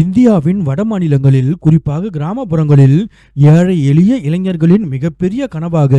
இந்தியாவின் வட மாநிலங்களில் குறிப்பாக கிராமப்புறங்களில் ஏழை எளிய இளைஞர்களின் மிகப்பெரிய கனவாக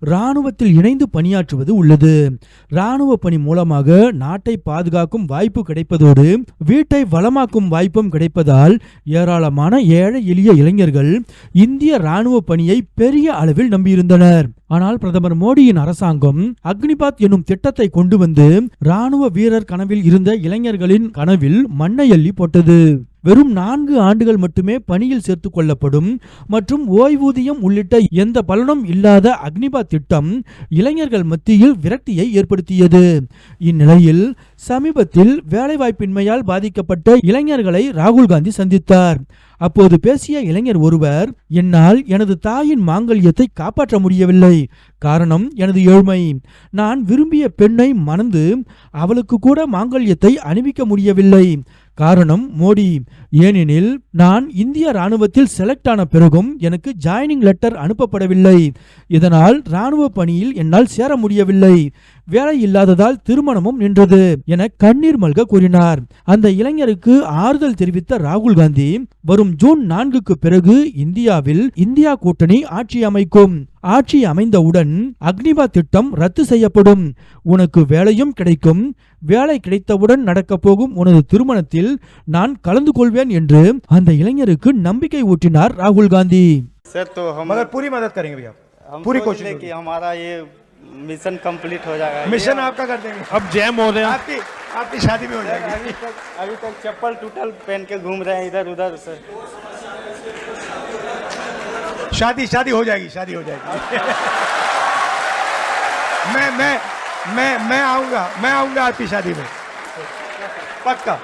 இராணுவத்தில் இணைந்து பணியாற்றுவது உள்ளது. இராணுவ பணி மூலமாக நாட்டை பாதுகாக்கும் வாய்ப்பு கிடைப்பதோடு வீட்டை வளமாக்கும் வாய்ப்பும் கிடைப்பதால் ஏராளமான ஏழை எளிய இளைஞர்கள் இந்திய இராணுவ பணியை பெரிய அளவில் நம்பியிருந்தனர். ஆனால் பிரதமர் மோடியின் அரசாங்கம் அக்னிபாத் என்னும் திட்டத்தை கொண்டு வந்து ராணுவ வீரர் கனவில் இருந்த இளைஞர்களின் கனவில் மண்ணை அள்ளி போட்டது. வெறும் நான்கு ஆண்டுகள் மட்டுமே பணியில் சேர்த்துக் கொள்ளப்படும் மற்றும் ஓய்வூதியம் உள்ளிட்ட எந்த பலனும் இல்லாத அக்னிபா திட்டம் இளைஞர்கள் மத்தியில் விரக்தியை ஏற்படுத்தியது. இந்நிலையில் சமீபத்தில் வேலைவாய்ப்பின்மையால் பாதிக்கப்பட்ட இளைஞர்களை ராகுல் காந்தி சந்தித்தார். அப்போது பேசிய இளைஞர் ஒருவர் என்னால் எனது தாயின் மாங்கல்யத்தை காப்பாற்ற முடியவில்லை. காரணம் எனது ஏழ்மை. நான் விரும்பிய பெண்ணை மணந்து அவளுக்கு கூட மாங்கல்யத்தை அணிவிக்க முடியவில்லை. காரணம் மோடி. ஏனெனில் நான் இந்திய ராணுவத்தில் செலக்ட் ஆன பிறகும் எனக்கு ஜாயினிங் லெட்டர் அனுப்பப்படவில்லை. இதனால் ராணுவ பணியில் என்னால் சேர முடியவில்லை. வேலை இல்லாததால் திருமணமும் நின்றது என கண்ணீர் மல்க கூறினார் அந்த இளைஞருக்கு ஆறுதல் தெரிவித்த ராகுல் காந்தி வரும் ஜூன் நான்குக்கு பிறகு இந்தியாவில் இந்தியா கூட்டணி ஆட்சி அமைக்கும் ஆட்சி அமைந்தவுடன் அக்னிபா திட்டம் ரத்து செய்யப்படும் உனக்கு வேலையும் கிடைக்கும் வேலை கிடைத்தவுடன் நடக்கப் போகும் உனது திருமணத்தில் நான் கலந்து கொள்வேன் என்று அந்த இளைஞருக்கு நம்பிக்கை ஊட்டினார் ராகுல் காந்தி सर तो हम मगर पूरी मदद करेंगे भैया हम पूरी सोच कोशिश रहे होगी। कि हमारा ये मिशन कंप्लीट हो जाएगा। मिशन आपका कर देंगे। अब जैम हो रहे हैं। आपकी आपकी शादी में हो जाएगी। अभी तक अभी तक चप्पल टूटल पहन के घूम रहे हैं इधर उधर सर शादी शादी हो जाएगी शादी हो जाएगी। मैं मैं मैं मैं आऊँगा मैं आऊँगा आपकी शादी में। पक्का।